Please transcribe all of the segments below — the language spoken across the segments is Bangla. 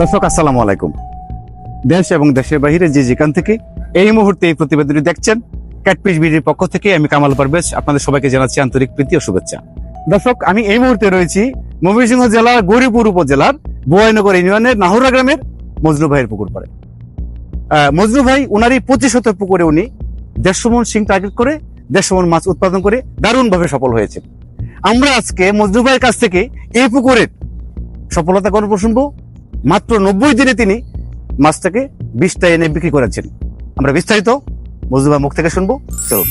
দর্শক, আসসালামু আলাইকুম। দেশ এবং দেশের বাইরে যে যেখান থেকে এই মুহূর্তে এই প্রতিবেদনটি দেখছেন ক্যাটপিস বিডির পক্ষ থেকে আমি কামাল পারভেজ আপনাদের সবাইকে জানাচ্ছি আন্তরিক প্রীতি ও শুভেচ্ছা। দর্শক, আমি এই মুহূর্তে রয়েছি ময়মনসিংহ জেলার গৌরীপুর উপজেলার বোয়াইনগর ইউনিয়নের নাহুরা গ্রামের মজনু ভাইয়ের পুকুর পাড়ে। মজনু ভাই ওনারই পঁচিশ শতক পুকুরে উনি দেড়শো মন সিং টার্গেট করে দেড়শো মন মাছ উৎপাদন করে দারুণভাবে সফল হয়েছেন। আমরা আজকে মজনু ভাইয়ের কাছ থেকে এই পুকুরের সফলতা গল্প শুনব। মাত্র নব্বই দিনে তিনি মাছটাকে বিষটা এনে বিক্রি করেছেন। আমরা বিস্তারিত মজুবা মুখ থেকে শুনব। চলুন।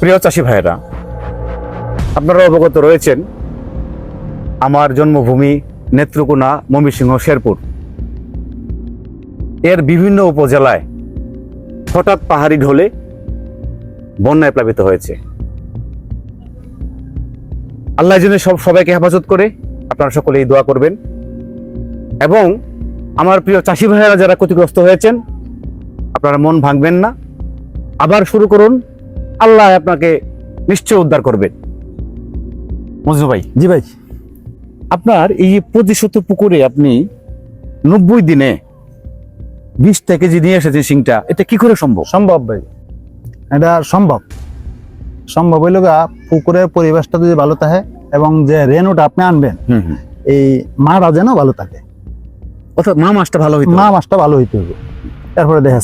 প্রিয় চাষি ভাইয়েরা, আপনারা অবগত রয়েছেন, আমার জন্মভূমি নেত্রকোনা ময়মনসিংহ, শেরপুর। এর বিভিন্ন উপজেলায় হঠাৎ পাহাড়ি ঢলে বন্যায় প্লাবিত হয়েছে। আল্লাহ যেন সব সবাইকে হেফাজত করে আপনারা সকলেই দোয়া করবেন। এবং আমার প্রিয় চাষি ভাইয়েরা যারা ক্ষতিগ্রস্ত হয়েছেন আপনারা মন ভাঙবেন না। আবার শুরু করুন আল্লাহ আপনাকে নিশ্চয় উদ্ধার করবেন মজনু ভাই। জি ভাই। আপনার এই প্রতিশত পুকুরে আপনি নব্বই দিনে বিশ থেকে যে নিয়ে এসেছেন সিংটা এটা কি করে সম্ভব? সম্ভব ভাই। এটা সম্ভব। সম্ভব হইল গা পুকুরের পরিবেশটা যদি ভালো থাকে এবং যে রেনুটা আপনি আনবেন এই মাটা যেন ভালো থাকে। অর্থাৎ মা মাছটা ভালো হইতো মা মাছটা ভালো হইতে হবে। তারপরে দেখে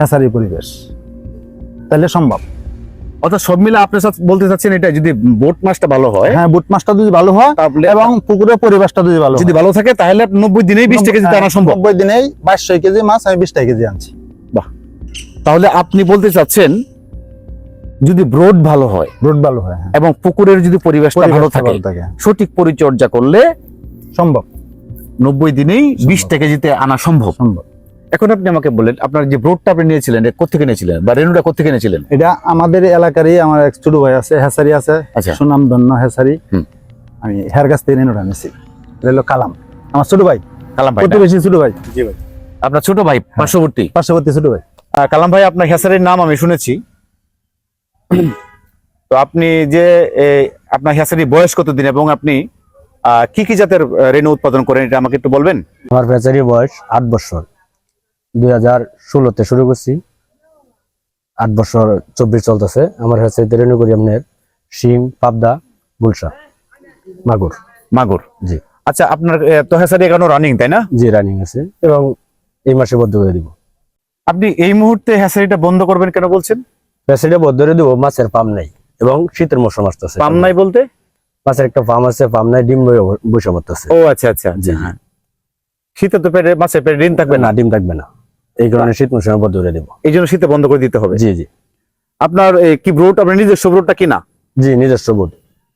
হেসারি পরিবেশ। তাহলে সম্ভব। অর্থাৎ সব মিলে আপনি সাথে বলতে চাচ্ছেন এটা যদি বোট মাছটা ভালো হয় হ্যাঁ বুট মাছটা যদি ভালো হয় তাহলে এবং পুকুরের পরিবেশটা যদি ভালো যদি ভালো থাকে তাহলে নব্বই দিনেই বিশ কেজি আনা সম্ভব। নব্বই দিনেই বাইশশো কেজি মাছ আমি বিশটা কেজি আনছি। তাহলে আপনি বলতে চাচ্ছেন যদি ব্রোড ভালো হয় রোড ভালো হয় হ্যাঁ। এবং পুকুরের যদি পরিবেশটা ভালো থাকে সঠিক পরিচর্যা করলে সম্ভব। নব্বই দিনেই বিশ থেকে জিতে আনা সম্ভব। সম্ভব। এখন আপনি আমাকে বলেন আপনার যে ব্রোডটা আপনি নিয়েছিলেন এটা কোথেকে নিয়েছিলেন বা রেনুটা কোথেকে নিয়েছিলেন? এটা আমাদের এলাকারই আমার এক ছোট ভাই আছে হেসারি আছে। আচ্ছা। সুনাম ধন্য হেসারি আমি হের কাছ থেকে রেনুটা নিয়েছি। এটা হলো কালাম। আমার ছোট ভাই। কালাম ভাই? প্রতিবেশী ছোট ভাই? ভাই। আপনার ছোট ভাই পার্শ্ববর্তী? পার্শ্ববর্তী ছোট ভাই। কালাম ভাই আপনার হেসারের নাম আমি শুনেছি। তো আপনি যে আপনার হেসারির বয়স কতদিন এবং আপনি কি কি জাতের রেণু উৎপাদন করেন এটা আমাকে একটু বলবেন? আমার ফ্যাচারির বয়স আট বছর। দুই হাজার ষোলোতে শুরু করছি। আট বছর চব্বিশ চলতেছে। আমার ফ্যাচারিতে রেনু করি আপনার শিং পাবদা বুলসা মাগুর। মাগুর। জি। আচ্ছা আপনার তো হেসারি এখনও রানিং তাই না? জি রানিং আছে। এবং এই মাসে বদ্ধ করে দিব। আপনি এই মুহূর্তে হেসারিটা বন্ধ করবেন কেন বলছেন? ফ্যাচারিটা বদ্ধ করে দিব মাছের পাম নাই এবং শীতের মৌসুম আসতেছে। পাম নাই বলতে? মাছের একটা ফার্ম আছে পাম নাই ডিম বসে পড়তেছে। ও আচ্ছা আচ্ছা জি আচ্ছা হ্যাঁ। শীতে তো পেটে মাছের পেটে ডিম থাকবে না? ডিম থাকবে না। এই কারণে শীত মৌসুমে বদ্ধ করে দিব। এই জন্য শীতে বন্ধ করে দিতে হবে? জি জি। আপনার কি ব্রোড আপনার নিজস্ব ব্রোডটা কিনা জি নিজস্ব বোট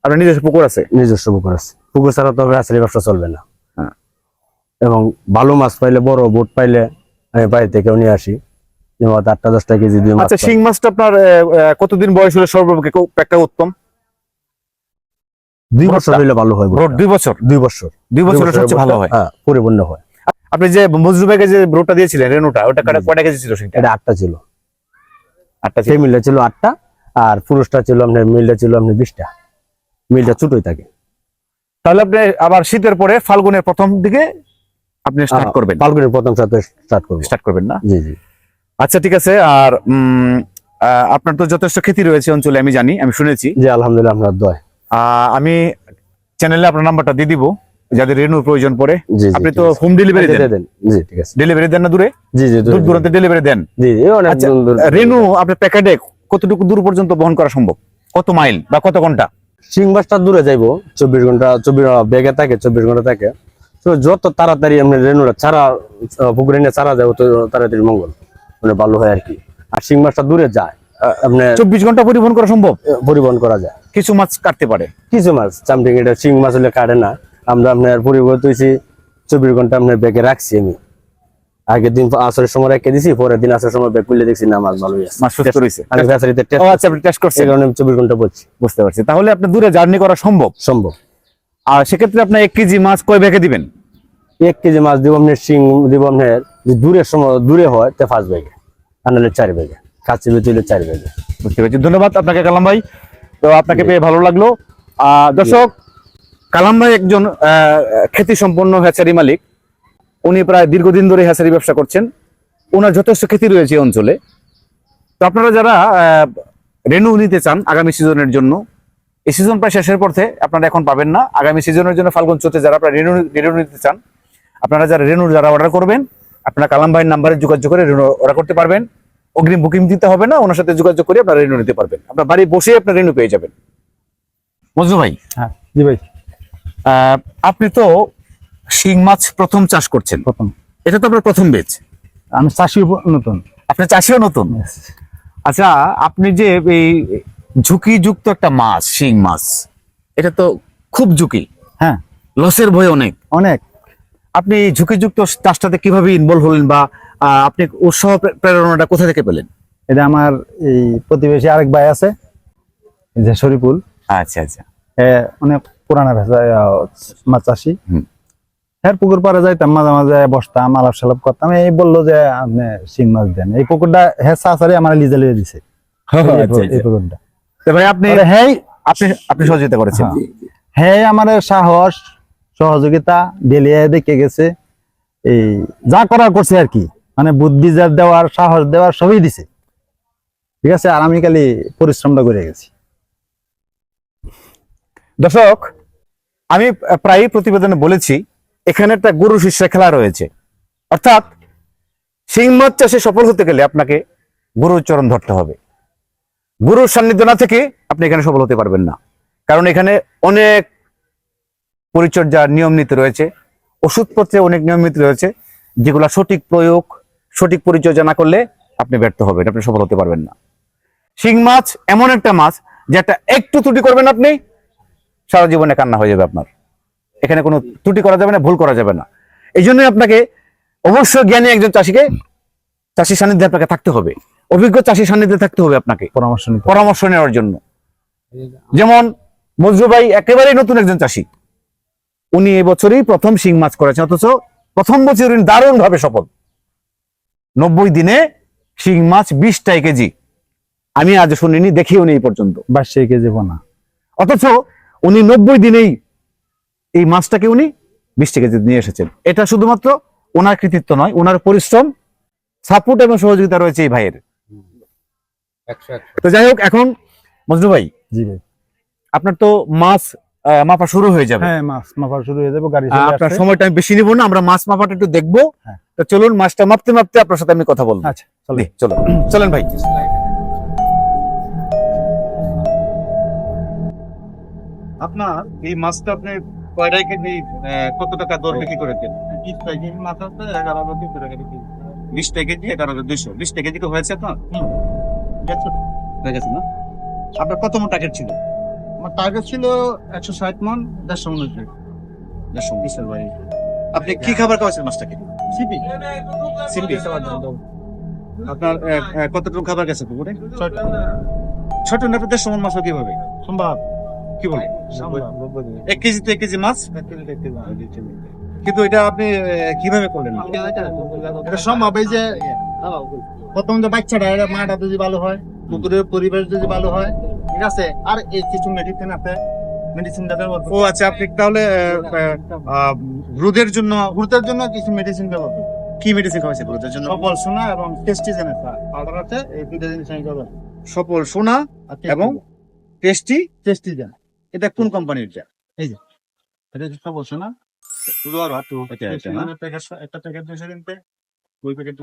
আপনার নিজস্ব পুকুর আছে? নিজস্ব পুকুর আছে। পুকুর ছাড়া তো ফ্যাচারি ব্যবসা চলবে না। হ্যাঁ। এবং ভালো মাছ পাইলে বড় বোট পাইলে আমি বাড়ি থেকেও নিয়ে আসি। আটটা দশটা কেজি মাছ আচ্ছা শিং মাছটা আপনার কতদিন বয়স হলে সর্বাপেক্ষা একটা উত্তম? দুই বছর হইলে ভালো হয় দুই বছর? দুই বছর। দুই বছর সবচেয়ে ভালো হয়? হ্যাঁ পরিপূর্ণ হয়। আপনি যে মজরুবাইকে যে ব্রোডটা দিয়েছিলেন রেনুটা ওটা কয়টা- কেজি ছিল সেটা এটা আটটা ছিল। আটটা ছিল। সেই মিলটা ছিল আটটা আর পুরুষটা ছিল আপনার মিলটা ছিল আপনার বিশটা। মিলটা ছোটই থাকে। তাহলে আপনি আবার শীতের পরে ফাল্গুনের প্রথম দিকে আপনি স্টার্ট করবেন। ফাল্গুনের প্রথম সাথে স্টার্ট করব। স্টার্ট করবেন না? জি জি। আচ্ছা ঠিক আছে আর আপনার তো যথেষ্ট খ্যাতি রয়েছে অঞ্চলে আমি জানি আমি শুনেছি। জি আলহামদুলিল্লাহ আপনার দয়। আমি চ্যানেলে আপনার নাম্বারটা দিয়ে দিব যাদের রেনুর প্রয়োজন পড়ে। আপনি তো হোম ডেলিভারি দেন। দেন। জি ঠিক আছে। ডেলিভারি দেন না দূরে? জি জি দূর দূরান্তে ডেলিভারি দেন। জি জি অনেক আচ্ছা, দূর- রেনু আপনার প্যাকেটে কতটুকু দূর পর্যন্ত বহন করা সম্ভব? কত মাইল বা কত ঘণ্টা? মাছটা দূরে যাইবো চব্বিশ ঘণ্টা চব্বিশ বেগে থাকে চব্বিশ ঘণ্টা থাকে। তো যত তাড়াতাড়ি আপনি রেনুটা ছাড়া পুকুরে নিয়ে ছাড়া যায় তত তাড়াতাড়ি মঙ্গল। মানে ভালো হয় আর কি। আর শিং মাছটা দূরে যায়। আপনি চব্বিশ ঘণ্টা পরিবহন করা সম্ভব? পরিবহন করা যায়। কিছু মাছ কাটতে পারে। কিছু মাছ চামটিং এটা শিং মাছ হলে কাটে না। আমরা আপনার পরিবহন হয়েছি চব্বিশ ঘণ্টা আপনার ব্যাগে রাখছি আমি। আগের দিন আসরের সময় রেখে দিছি পরের দিন আসরের সময় ব্যাগ খুলে দেখছি না মাছ ভালোই আছে মাছ সুস্থ রয়েছে আমি ফ্যাসারিতে টেস্ট আচ্ছা আপনি টেস্ট করছেন। কারণে আমি চব্বিশ ঘণ্টা বলছি বুঝতে পারছি। তাহলে আপনি দূরে জার্নি করা সম্ভব? সম্ভব। আর সেক্ষেত্রে আপনি এক কেজি মাছ কয় ব্যাগে দিবেন? এক কেজি মাছ দিব আপনার শিং দিব আপনার দূরের সময় দূরে হয় তে পাঁচ ব্যাগে আর নাহলে চার ব্যাগে কাছে বেঁচে চার বেগে বুঝতে পেরেছি। ধন্যবাদ আপনাকে কালাম ভাই। তো আপনাকে পেয়ে ভালো লাগল। দর্শক কালাম ভাই একজন খ্যাতি সম্পন্ন হ্যাচারি মালিক। উনি প্রায় দীর্ঘদিন ধরে হ্যাচারি ব্যবসা করছেন। ওনার যথেষ্ট খ্যাতি রয়েছে এই অঞ্চলে। তো আপনারা যারা রেনু নিতে চান আগামী সিজনের জন্য এই সিজন প্রায় শেষের পথে আপনারা এখন পাবেন না। আগামী সিজনের জন্য ফাল্গুন চোতে যারা আপনারা রেনু রেনু নিতে চান আপনারা যারা রেনুর যারা অর্ডার করবেন আপনারা কালাম ভাইয়ের নাম্বারে যোগাযোগ করে রেনু অর্ডার করতে পারবেন। অগ্রিম বুকিং দিতে হবে না ওনার সাথে যোগাযোগ করে আপনারা রেনু নিতে পারবেন। আপনার বাড়ি বসে আপনার রেনু পেয়ে যাবেন। মজনু ভাই হ্যাঁ জি ভাই। আপনি তো শিং মাছ প্রথম চাষ করছেন। প্রথম। এটা তো আপনার প্রথম বেচ। আমি চাষি নতুন। আপনি চাষিও নতুন? আচ্ছা আপনি যে এই ঝুঁকিযুক্ত একটা মাছ শিং মাছ এটা তো খুব ঝুঁকি। হ্যাঁ। লসের ভয় অনেক। অনেক। আপনি ঝুঁকিযুক্ত চাষটাতে কীভাবে ইনভলভ হলেন বা আপনি উৎসাহ প্রেরণাটা কোথা থেকে পেলেন? এটা আমার এই প্রতিবেশী আরেক ভাই আছে যে শরীফুল। আচ্ছা আচ্ছা। অনেক পুরানা মাছ চাষি। হ্যাঁ পুকুর পাড়ে যাইতাম মাঝে মাঝে বসতাম আলাপ সালাপ করতাম। এই বলল যে আপনি শিং মাছ দেন। এই পুকুরটা হ্যাঁ চাষারে আমার লিজে লিয়ে দিছে। এই আচ্ছা, আচ্ছা। পুকুরটা। ভাই আপনি হ্যাঁ আপনি আপনি সহযোগিতা করেছেন। হ্যাঁ। আমার সাহস। সহযোগিতা ডেলিয়ে দেখে গেছে। এই যা করার করছে আর কি মানে বুদ্ধি যা দেওয়ার, সাহস দেওয়ার সবই দিছে। ঠিক আছে, আর আমি খালি পরিশ্রমটা করে গেছি। দর্শক, আমি প্রায়ই প্রতিবেদনে বলেছি, এখানে একটা গুরু শিষ্য খেলা রয়েছে। অর্থাৎ শিং মাছ চাষে সফল হতে গেলে আপনাকে গুরুর চরণ ধরতে হবে। গুরুর সান্নিধ্য না থেকে আপনি এখানে সফল হতে পারবেন না। কারণ এখানে অনেক পরিচর্যার নিয়ম নীতি রয়েছে। ওষুধপত্রে অনেক নিয়ম নীতি রয়েছে যেগুলো সঠিক প্রয়োগ সঠিক পরিচর্যা না করলে আপনি ব্যর্থ হবেন আপনি সফল হতে পারবেন না। শিং মাছ এমন একটা মাছ যেটা একটু ত্রুটি করবেন আপনি সারা জীবনে কান্না হয়ে যাবে আপনার। এখানে কোনো ত্রুটি করা যাবে না ভুল করা যাবে না। এই জন্যই আপনাকে অবশ্যই জ্ঞানী একজন চাষিকে চাষির সান্নিধ্যে আপনাকে থাকতে হবে। অভিজ্ঞ চাষির সান্নিধ্যে থাকতে হবে আপনাকে পরামর্শ পরামর্শ নেওয়ার জন্য। যেমন মজরু ভাই একেবারেই নতুন একজন চাষি। উনি এবছরই প্রথম শিং মাছ করেছেন অথচ প্রথম বছর উনি দারুণ ভাবে সফল। নব্বই দিনে শিং মাছ বিশটাই কেজি। আমি আজ শুনিনি দেখিও নেই এই পর্যন্ত। বাইশে কেজি বোনা। অথচ উনি নব্বই দিনেই এই মাছটাকে উনি বিশ কেজি নিয়ে এসেছেন। এটা শুধুমাত্র ওনার কৃতিত্ব নয় ওনার পরিশ্রম সাপোর্ট এবং সহযোগিতা রয়েছে এই ভাইয়ের। তো যাই হোক এখন মজনু ভাই জি ভাই। আপনার তো মাছ মাপা শুরু হয়ে যাবে। হ্যাঁ মাছ মাপা শুরু হয়ে যাবে গাড়ি আপনার সময়টা আমি বেশি নিব না আমরা মাছ মাপাটা একটু দেখব। হ্যাঁ। তো চলুন মাছটা মাপতে মাপতে আপনার সাথে আমি কথা বলব। আচ্ছা চলেন। ভাই। আপনার এই মাছটা আপনি কেজি কত টাকা দর বিক্রি করেছেন? বিশ কেজি মাছ আছে এগারো হাজার দুশো টাকা বিক্রি কেজি এগারো হাজার দুশো। বিশ কেজি তো হয়েছে আপনার হয়ে গেছে না? আপনার কত টার্গেট ছিল? আমার টার্গেট ছিল একশো ষাট মন দেড়শো মন দেড়শো বিশের বাড়ি আপনি কি খাবার খাওয়াছেন মাছটাকে? সিপি। সিপি আপনার কতটুকু খাবার গেছে পুকুরে? ছোট না আপনার দেড়শো মন মাছ কীভাবে? সম্ভব। কি বলেন? এক কেজি তো এক কেজি মাছ? কিন্তু এটা আপনি কীভাবে করলেন? এটা সম্ভব এই যে প্রথম যে বাচ্চাটা এটা মাটা যদি ভালো হয় পুকুরের পরিবেশ যদি ভালো হয় ঠিক আছে? আর এই কিছু মেডিসিন আছে? মেডিসিন ব্যবহার ও আচ্ছা আপনি তাহলে আহ, আহ, রোদের জন্য গুরুত্বের জন্য কিছু মেডিসিন ব্যবহার করি। কি মেডিসিন খাওয়াইছে রোদের জন্য? সফল সোনা এবং টেস্টিজেন পাউডার আছে এই দুটো জিনিস আমি ব্যবহার সফল সোনা এবং টেস্টি টেস্টিজেন এটা কোন কোম্পানির এটা? এটা হচ্ছে সফল সোনা। এটা এটা না? একটা প্যাকেট একটা প্যাকেট দুশো দিন পে ওই প্যাকেট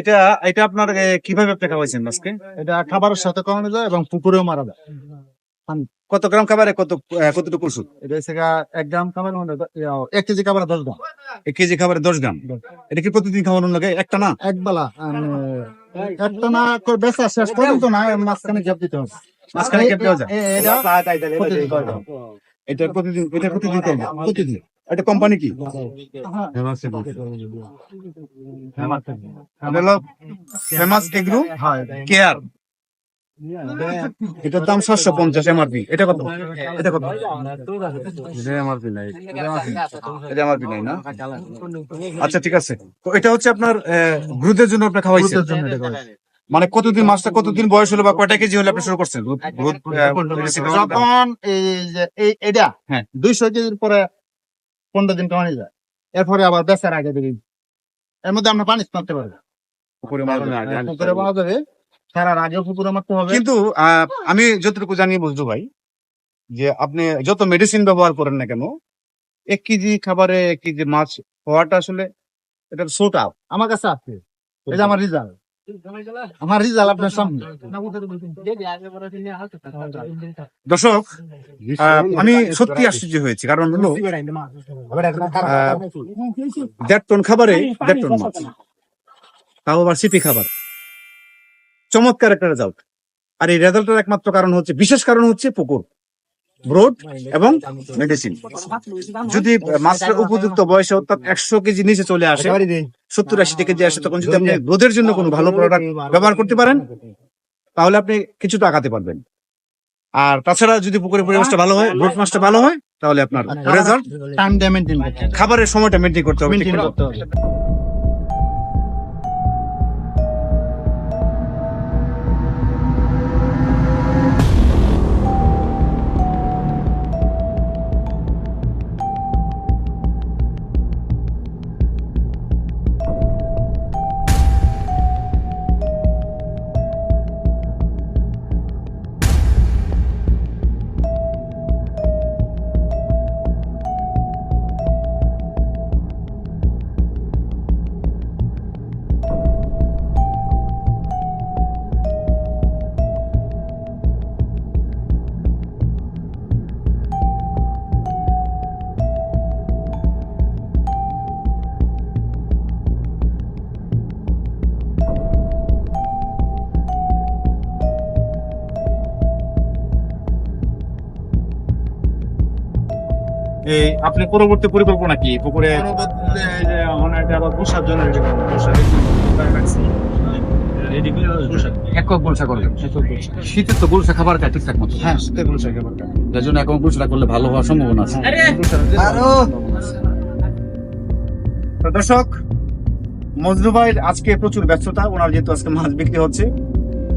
এটা এটা আপনার কীভাবে আপনি খাওয়াইছেন মাছকে এটা খাবারের সাথে কমানো যায় এবং পুকুরেও মারা যায়। কত গ্রাম খাবারে কত কতটুকু ওষুধ? এটা হচ্ছে এক গ্রাম খাবার এক কেজি খাবার দশ গ্রাম। এক কেজি খাবারে দশ গ্রাম? এটা কি প্রতিদিন খাওয়ানোর লাগে? একটা না? এক বেলা একটা না করে বেচা শেষ পর্যন্ত না মাঝখানে গ্যাপ দিতে হবে। মাঝখানে gap দেওয়া যায়? এটা প্রতিদিন এটা প্রতিদিন এটা প্রতিদিন প্রতিদিন। এটা কোম্পানি কি। ফেমাস এগ্রো হ্যাঁ, কেয়ার এটার দাম সাতশো পঞ্চাশ এমআরপি এটা কত? এটা কত? এটা এমআরপি নাই। না? আচ্ছা ঠিক আছে। তো এটা হচ্ছে আপনার গ্রুদের জন্য আপনার খাওয়াইছেন। মানে কতদিন মাছটা কতদিন বয়স হলো বা কয়টা কেজি হলে আপনি শুরু করছেন? যখন এই এই এটা হ্যাঁ। দুইশো কেজির পরে পনেরো দিন কমানো যায়। এরপরে আবার বেচার আগে দিবি এর মধ্যে আমরা পানি মারতে পারব। পুকুরে মারবেন না, পুকুরে পাওয়া যাবে ছাড়ার আগেও পুকুরে মারতে হবে। কিন্তু আহ, আমি যতটুকু জানি বুঝলো ভাই যে আপনি যত মেডিসিন ব্যবহার করেন না কেন এক কেজি খাবারে এক কেজি মাছ হওয়াটা আসলে এটা সোট আপ আমার কাছে আছে। যে আমার রেজাল্ট আমার রেজাল্ট আপনার দর্শক আমি সত্যি আশ্চর্য হয়েছি, কারণ হলো দেড় টন খাবারে দেড় টন মাছ। তাও আবার সিপি খাবার। চমৎকার একটা রেজাল্ট আর এই রেজাল্টের একমাত্র কারণ হচ্ছে, বিশেষ কারণ হচ্ছে পুকুর। ব্রোড এবং মেডিসিন যদি মাছটা উপযুক্ত বয়সে অর্থাৎ একশো কেজি নিচে চলে আসে সত্তর আশি কেজি আসে তখন যদি আপনি রোদের জন্য কোনো ভালো প্রোডাক্ট ব্যবহার করতে পারেন তাহলে আপনি কিছু টাকাতে পারবেন। আর তাছাড়া যদি পুকুরের পরিবেশটা ভালো হয় ব্রোড মাছটা ভালো হয় তাহলে আপনার রেজাল্ট টাইম দিয়ে মেনটেন করতে হবে। খাবারের সময়টা মেনটেন করতে হবে। আপনি পরবর্তী পরিকল্পনা কি? পুকুরে পরবর্তীতে এই যে আমরা এটা আবার বসার জন্য রেডি করব। বসার রেডি করে বসার একক গোলসা করলেন শীতের তো গোলসা খাবার খায় ঠিকঠাক মতো। হ্যাঁ শীতে বসার খাবারটা যার জন্য একক গোলসা করলে ভালো হওয়ার সম্ভাবনা আছে। দর্শক মজনু ভাইয়ের আজকে প্রচুর ব্যস্ততা ওনার যেহেতু আজকে মাছ বিক্রি হচ্ছে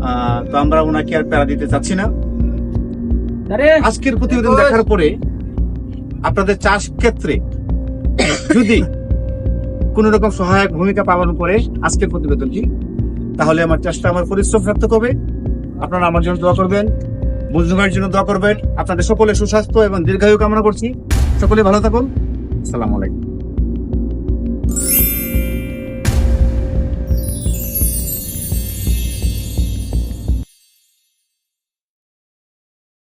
আহ, তো আমরা ওনাকে আর প্যারা দিতে চাচ্ছি না। আজকের প্রতিবেদন দেখার পরে আপনাদের চাষ ক্ষেত্রে যদি কোন রকম সহায়ক ভূমিকা পালন করে আজকের প্রতিবেদনটি, তাহলে আমার চাষটা আমার পরিশ্রম সার্থক করবে আপনারা আমার জন্য দোয়া করবেন মজনু জন্য দোয়া করবেন। আপনাদের সকলে সুস্বাস্থ্য এবং দীর্ঘায়ু কামনা করছি। সকলে ভালো থাকুন। আসসালামু আলাইকুম।